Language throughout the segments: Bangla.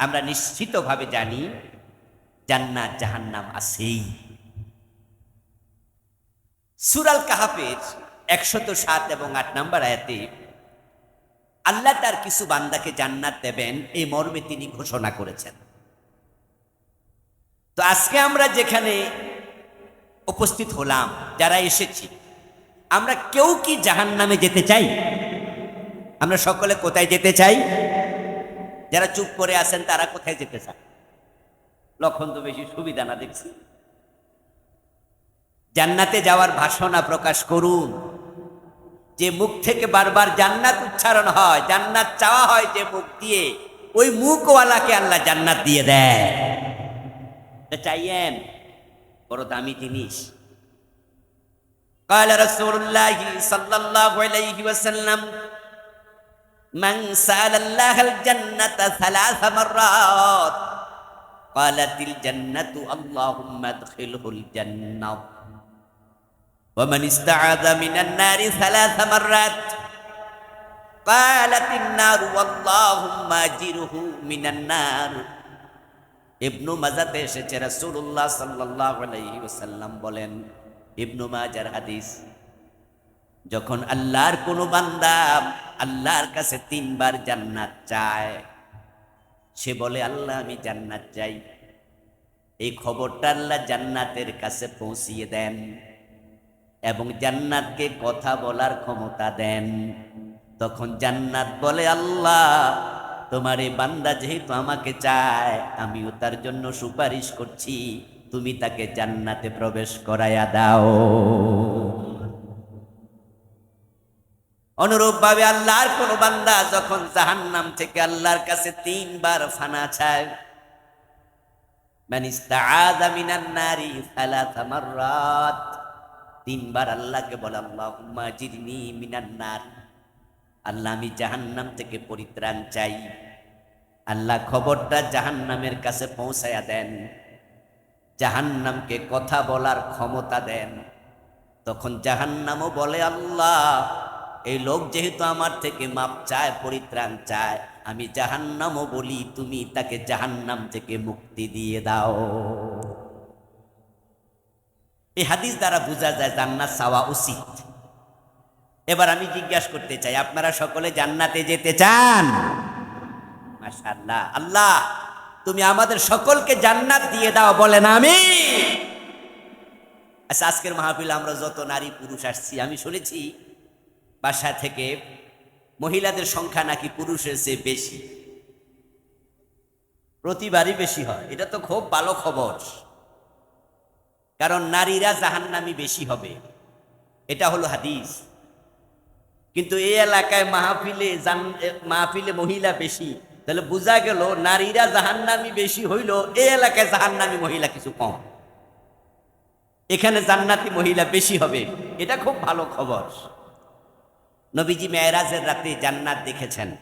আমরা নিশ্চিতভাবে জানি জান্নাত জাহান্নাম আছেই। সুরাল কাহাফের একশত সাত এবং আট নম্বর আয়াতে আল্লাহ তার কিছু বান্দাকে জান্নাত দেবেন, এই মর্মে তিনি ঘোষণা করেছেন। তো আজকে আমরা যেখানে উপস্থিত হলাম, যারা এসেছি, আমরা কেউ কি জাহান নামে যেতে চাই? আমরা সকলে কোথায় যেতে চাই? যারা চুপ করে আছেন তারা কোথায় যেতে চান লক্ষণ তো বেশি সুবিধা না দেখছি জান্নাতে যাওয়ার ভাষণা প্রকাশ করুন যে মুখ থেকে বারবার জান্নাত উচ্চারণ হয় জান্নাত চাওয়া হয় যে মুখ দিয়ে ওই মুখওয়ালাকে আল্লাহ জান্নাত দিয়ে দেয় এটা চাইয়েন বড় দামি জিনিস قال رسول الله صلى الله عليه وسلم من سأل الله الجنة ثلاث مرات قالت الجنة اللهم ادخله الجنة ومن استعاذ من النار ثلاث مرات قالت النار واللهم اجره من النار ইবনু মাজাতে এসেছে রাসূলুল্লাহ সাল্লাল্লাহু আলাইহি ওয়াসাল্লাম বলেন ইবনু মাজার হাদিস যখন আল্লাহর কোনো বান্দা আল্লাহর কাছে তিনবার জান্নাত চায়, সে বলে, আল্লাহ, আমি জান্নাত চাই। এই খবরটা আল্লাহ জান্নাতের কাছে পৌঁছিয়ে দেন এবং জান্নাতকে কথা বলার ক্ষমতা দেন। তখন জান্নাত বলে, আল্লাহ, তোমার এই বান্দা যেহেতু আমাকে চায়, আমিও তার জন্য সুপারিশ করছি। তুমি তাকে জান্নাতে প্রবেশ করাইয়া দাও। অনুরূপ ভাবে আল্লাহর কোন বান্দা যখন জাহান্নাম থেকে আল্লাহর কাছে তিনবার ফানা চায় তিনবার আল্লাহকে বলে, আল্লাহুম্মা জিরনি মিনান নার আল্লাহ আমি জাহান্নাম থেকে পরিত্রাণ চাই। আল্লাহ খবরটা জাহান্নামের কাছে পৌঁছায়া দেন, জাহান্নামকে কথা বলার ক্ষমতা দেন। তখন জাহান্নামও বলে, আল্লাহ এই লোক যেহেতু আমার থেকে মাপ চায়, পরিত্রাণ চায়, আমি জাহান্নামও বলি, তুমি তাকে জাহান্নাম থেকে মুক্তি দিয়ে দাও। এই হাদিস দ্বারা বোঝা যায় জান্নাত চাওয়া উচিত। এবার আমি জিজ্ঞাসা করতে চাই, আপনারা সকলে জান্নাতে যেতে চান? মাশাআল্লাহ, আল্লাহ, তুমি আমাদের সকলকে জান্নাত দিয়ে দাও, বলেন আমি আচ্ছা আজকের মাহফিলে আমরা যত নারী পুরুষ আসছি, আমি শুনেছি বাসা থেকে মহিলাদের সংখ্যা নাকি পুরুষের চেয়ে বেশি। প্রতিবারই বেশি হয়। এটা তো খুব ভালো খবর। কারণ নারীরা জাহান্নামি বেশি হবে। এটা হলো হাদিস। কিন্তু এই এলাকায় মাহফিলে মাহফিলে মহিলা বেশি। তাহলে বোঝা গেল নারীরা জাহান্নামি বেশি হইল, এই এলাকায় জাহান্নামি মহিলা কিছু কম। এখানে জান্নাতি মহিলা বেশি হবে। এটা খুব ভালো খবর। নবীজি মেয়েরাজের রাতে জান্নাত দেখেছেন,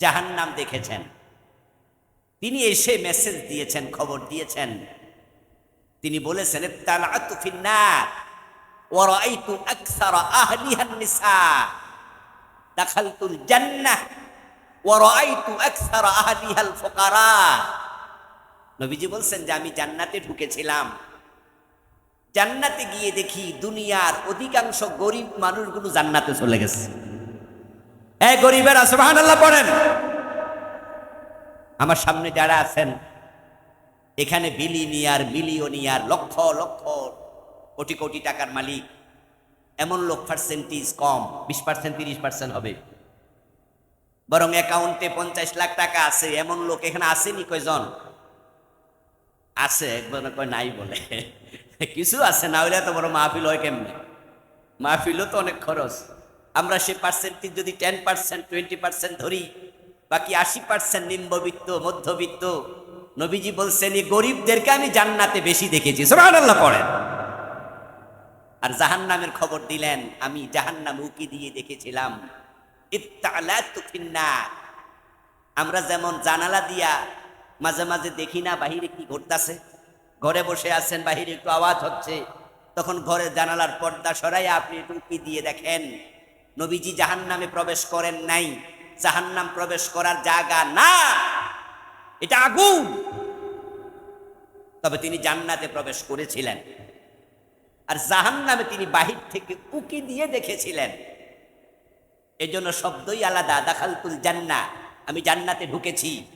জাহান্নাম দেখেছেন। তিনি এসে মেসেজ দিয়েছেন, খবর দিয়েছেন। তিনি বলেছেন নবীজি বলছেন যে, আমি জান্নাতে ঢুকেছিলাম। জান্নাতে গিয়ে দেখি দুনিয়ার অধিকাংশ গরিব মানুষগুলো জান্নাতে চলে গেছে। এ গরিবের, সুবহানাল্লাহ, পড়েন। আমার সামনে যারা আছেন, এখানে বিলিনিয়ার মিলিয়নিয়ার, লক্ষ লক্ষ, কোটি কোটি টাকার মালিক। এমন লোক পার্সেন্টেজ কম, বিশ পার্সেন্ট তিরিশ পার্সেন্ট হবে। বরং অ্যাকাউন্টে পঞ্চাশ লাখ টাকা আছে, এমন লোক এখানে আসেনি কয়জন? আছে কয় নাই বলে। কিছু আছে, না হইলে তো বড় মাহফিল হয় কেমনে? মাহফিলও তো অনেক খরচ। আমরা সে পার্সেন্টেজ যদি টেন পার্সেন্ট টোয়েন্টি পার্সেন্ট ধরি, বাকি আশি পার্সেন্ট নিম্নবিত্ত, মধ্যবিত্ত, নবীজি বলছেন, এই গরিবদেরকে আমি জান্নাতে বেশি দেখেছি। সুবহানাল্লাহ পড়েন। আর জাহান্নামের খবর দিলেন, আমি জাহান্নাম উকি দিয়ে দেখেছিলাম। আমরা যেমন জানালা দিয়া মাঝে মাঝে দেখি না, বাহিরে কি ঘটতেছে? ঘরে বসে আছেন, বাহিরে একটু আওয়াজ হচ্ছে। তখন ঘরের জানালার পর্দা সরাই আপনি উকি দিয়ে দেখেন, নবীজি জাহান্নামে প্রবেশ করেন নাই। জাহান্নাম প্রবেশ করার জায়গা না। এটা আগুন। তবে তিনি জান্নাতে প্রবেশ করেছিলেন। আর জাহান নামে তিনি বাহির থেকে উকি দিয়ে দেখেছিলেন। এজন্য শব্দই আলাদা, দাখালতুল জান্না আমি জান্নাতে ঢুকেছি।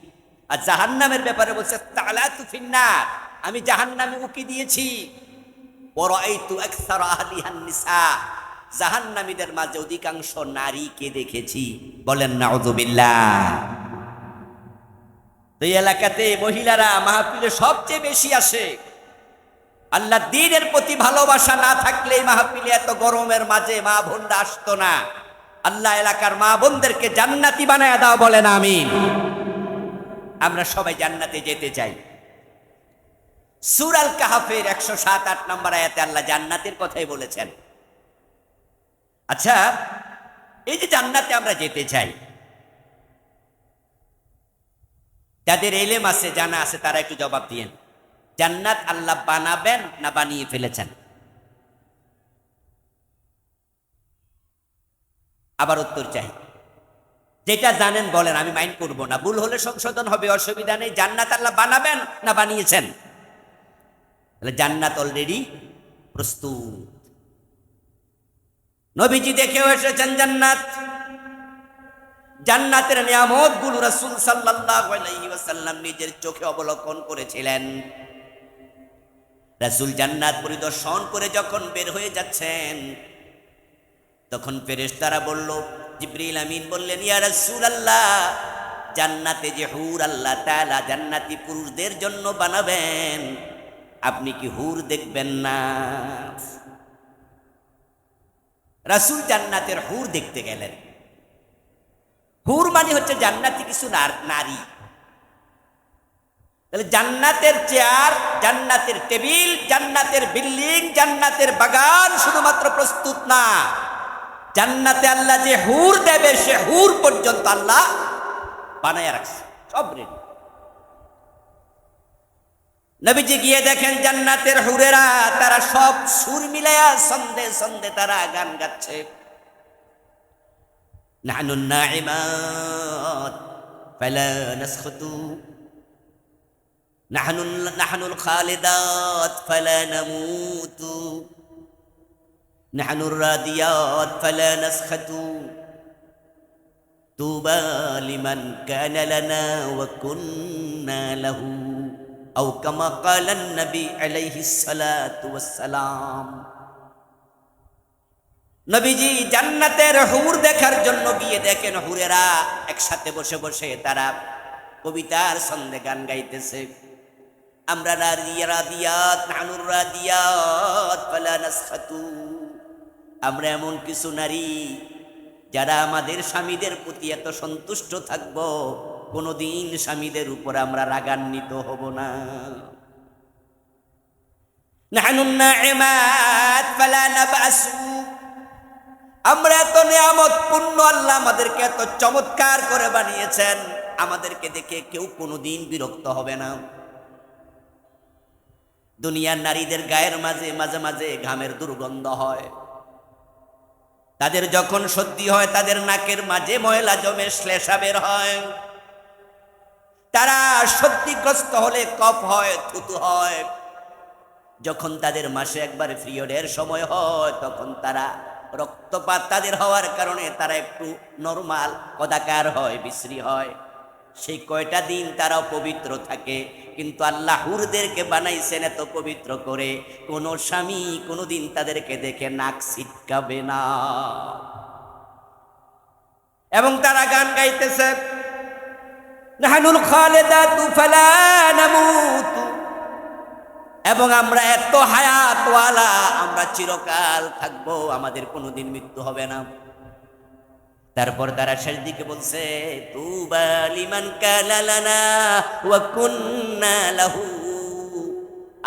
আর জাহান নামের ব্যাপারে বলছে, তালাতু ফিন্নার। আমি জাহান নামে উকি দিয়েছি। জাহান্নামীদের মাঝে অধিকাংশ নারীকে দেখেছি। বলেন নাউযুবিল্লাহ তো এই এলাকাতে মহিলারা মাহফিলে সবচেয়ে বেশি আসে। আল্লাহ দিনের প্রতি ভালোবাসা না থাকলে এই মাহফিলে এত গরমের মাঝে মা বোনরা আসতো না। আল্লাহ এলাকার মা বোনদেরকে জান্নাতি বানায় দাও, বলেন আমি আমরা সবাই জান্নাতে যেতে চাই। সুরাল কাহাফের একশো সাত আট নম্বর আয়াতে আল্লাহ জান্নাতের কথাই বলেছেন। আচ্ছা এই যে জান্নাতে আমরা যেতে চাই যাদের এলেম আছে, জানা আছে, তারা একটু জবাব দিয়েন। জান্নাত আল্লাহ বানাবেন না বানিয়ে ফেলেছেন? আবার উত্তর চাই। যেটা জানেন বলেন, আমি মাইন্ড করব না। ভুল হলে সংশোধন হবে, অসুবিধা নেই। জান্নাত আল্লাহ বানাবেন না বানিয়েছেন? তাহলে জান্নাত অলরেডি প্রস্তুত। নবীজি দেখেও এসেছেন জান্নাত। জান্নাতের নিয়ামতগুলো রাসূল ওয়াসাল্লাম নিজের চোখে অবলোকন করেছিলেন। রাসূল জান্নাত পরিদর্শন করে যখন বের হয়ে যাচ্ছেন, তখন ফেরেশতারা বলল, জিবরিল আমিন বললেন, ইয়া রাসুল আল্লাহ জান্নাতে যে হুর আল্লাহ তাআলা জান্নাতি পুরুষদের জন্য বানাবেন আপনি কি হুর দেখবেন না? রাসূল জান্নাতের হুর দেখতে গেলেন। হুর মানে হচ্ছে জান্নাতি কিছু নারী তাহলে জান্নাতের চেয়ার, জান্নাতের টেবিল, জান্নাতের বিল্ডিং, জান্নাতের বাগান শুধুমাত্র প্রস্তুত না। জান্নাতে আল্লাহ যে হুর দেবে, সে হুর পর্যন্ত আল্লাহ বানায় রাখছে। সব রেডি নবীজি গিয়ে দেখেন জান্নাতের হুরেরা তারা সব সুর মিলায়া সন্দে সন্দে তারা গান গাচ্ছে نحن الناعمات فلا نسخط نحن نحن الخالدات فلا نموت نحن الراديات فلا نسخط طوبى لمن كان لنا وكنا له আও কামা কালান নবী আলাইহি সালাতু ওয়াসসালাম। নবীজি জান্নাতের হুর দেখার জন্য গিয়ে দেখেন হুরেরা একসাথে বসে বসে তারা কবিতার সন্ধে গান গাইতেছে। আমরা রাদিয়াত নানুর রাদিয়াত, ফালা নাসখাতু। আমরা এমন কিছু নারী যারা আমাদের স্বামীদের প্রতি এত সন্তুষ্ট থাকব। কোনোদিন স্বামীদের উপর আমরা রাগান্বিত হব না। আমরা এত নিয়ামত পূর্ণ আল্লাহ আমাদেরকে এত চমৎকার করে বানিয়েছেন, আমাদেরকে দেখে কেউ কোনোদিন বিরক্ত হবে না। দুনিয়ার নারীদের গায়ের মাঝে মাঝে মাঝে ঘামের দুর্গন্ধ হয়। তাদের যখন সর্দি হয়, তাদের নাকের মাঝে ময়লা জমে শ্লেষা বের হয়। তারা সর্দিগ্রস্ত হলে কফ হয়, থুতু হয়। যখন তাদের মাসে একবার পিরিয়ডের সময় হয়, তখন তারা রক্তপাত তাদের হওয়ার কারণে তারা একটু নর্মাল, কদাকার হয়, বিশ্রী হয়। সেই কয়টা দিন তারাও পবিত্র থাকে, কিন্তু আল্লাহ হুরদেরকে বানাইছেন এত পবিত্র করে, কোন স্বামী কোনোদিন তাদেরকে দেখে নাক ছিটকাবে না। এবং তারা গান গাইতেছে নাহানুল এবং আমরা এত হায়াতওয়ালা, আমরা চিরকাল থাকব, আমাদের কোনোদিন মৃত্যু হবে না। তারপর তারা শেষ দিকে বলছে, তুবা লিমান লাহু।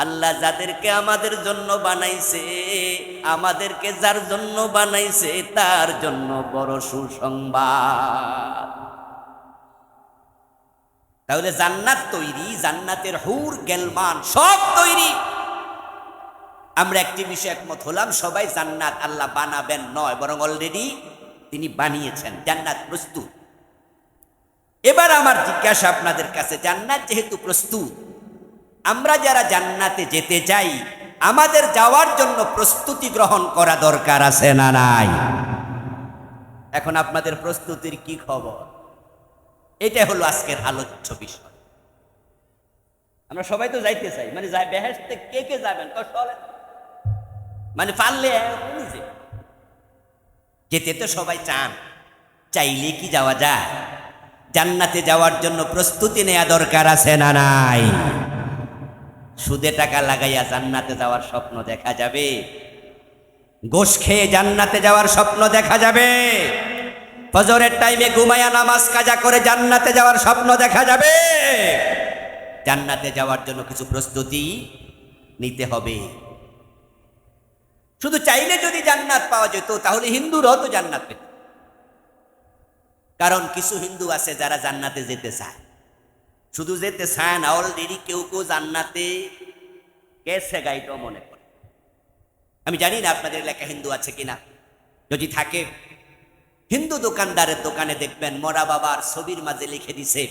আল্লাহ যাদেরকে আমাদের জন্য বানাইছে, আমাদেরকে যার জন্য বানাইছে, তার জন্য বড় সুসংবাদ। তাহলে জান্নাত তৈরি, জান্নাতের হুর, গেলমান, সব তৈরি। আমরা একটি বিষয়ে একমত হলাম, সবাই জান্নাত আল্লাহ বানাবেন নয়, বরং অলরেডি তিনি বানিয়েছেন, জান্নাত প্রস্তুত। এবার আমার জিজ্ঞাসা আপনাদের কাছে, জান্নাত যেহেতু প্রস্তুত, আমরা যারা জান্নাতে যেতে চাই, আমাদের যাওয়ার জন্য প্রস্তুতি গ্রহণ করা দরকার আছে না নাই? এখন আপনাদের প্রস্তুতির কি খবর? এটা হলো আজকের আলোচ্য বিষয়। আমরা সবাই তো যাইতে চাই মানে যাই বেহেস্তে কে কে যাবেন। মানে পারলে। যেতে। তো সবাই চান, চাইলে কি যাওয়া যায়? জান্নাতে যাওয়ার জন্য প্রস্তুতি নেওয়া দরকার আছে না নাই? সুদে টাকা লাগাইয়া জান্নাতে যাওয়ার স্বপ্ন দেখা যাবে? গোশ খেয়ে জান্নাতে যাওয়ার স্বপ্ন দেখা যাবে? ফজরের টাইমে ঘুমায়া নামাজ কাজা করে জান্নাতে যাওয়ার স্বপ্ন দেখা যাবে। জান্নাতে যাওয়ার জন্য কিছু প্রস্তুতি নিতে হবে। শুধু চাইলে যদি জান্নাত পাওয়া যেত, তাহলে হিন্দুরাও তো জান্নাত পেত। কারণ কিছু হিন্দু আছে যারা জান্নাতে যেতে চায়। শুধু যেতে চায় না অলরেডি কেউ কেউ জান্নাতে গেছে গাইটাও মনে করে। আমি জানি না আপনাদের এলাকা হিন্দু আছে কিনা। যদি থাকে হিন্দু দোকানদারের দোকানে দেখবেন মরা বাবার ছবির মাঝে লিখে দিছে,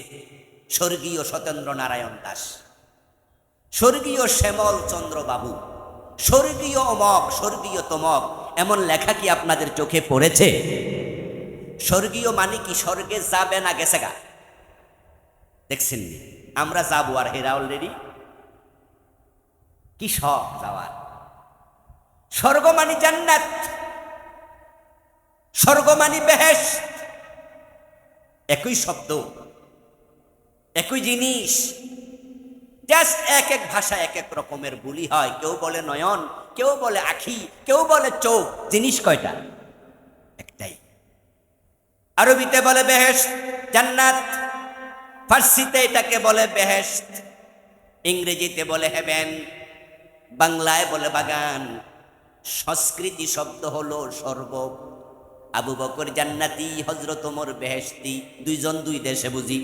স্বর্গীয় সতেন্দ্র নারায়ণ দাস। স্বর্গীয় শ্যামল চন্দ্র বাবু, স্বর্গীয় অমক, স্বর্গীয় তমক, এমন লেখা কি আপনাদের চোখে পড়েছে? স্বর্গীয় মানে কি স্বর্গে যাবে না গেছে গা? দেখছেন আমরা যাব আর হেরা অলরেডি কি শখ যাওয়ার। স্বর্গ মানে জান্নাত। স্বর্গ মানে বেহেশ। একই শব্দ, একই জিনিস। জাস্ট এক এক ভাষা, এক এক রকমের বুলি হয়। কেউ বলে নয়ন, কেউ বলে আখি, কেউ বলে চোখ। জিনিস কয়টা? একটাই। আরবিতে বলে বেহেশত জান্নাত। ফার্সিতে এটাকে বলে বেহেশত ইংরেজিতে বলে হেভেন বাংলায় বলে বাগান। সংস্কৃতি শব্দ হলো স্বর্গ আবু বকর জান্নাতি হজরত ওমর বেহেস্তি দুইজন দুই দেশে বুঝি।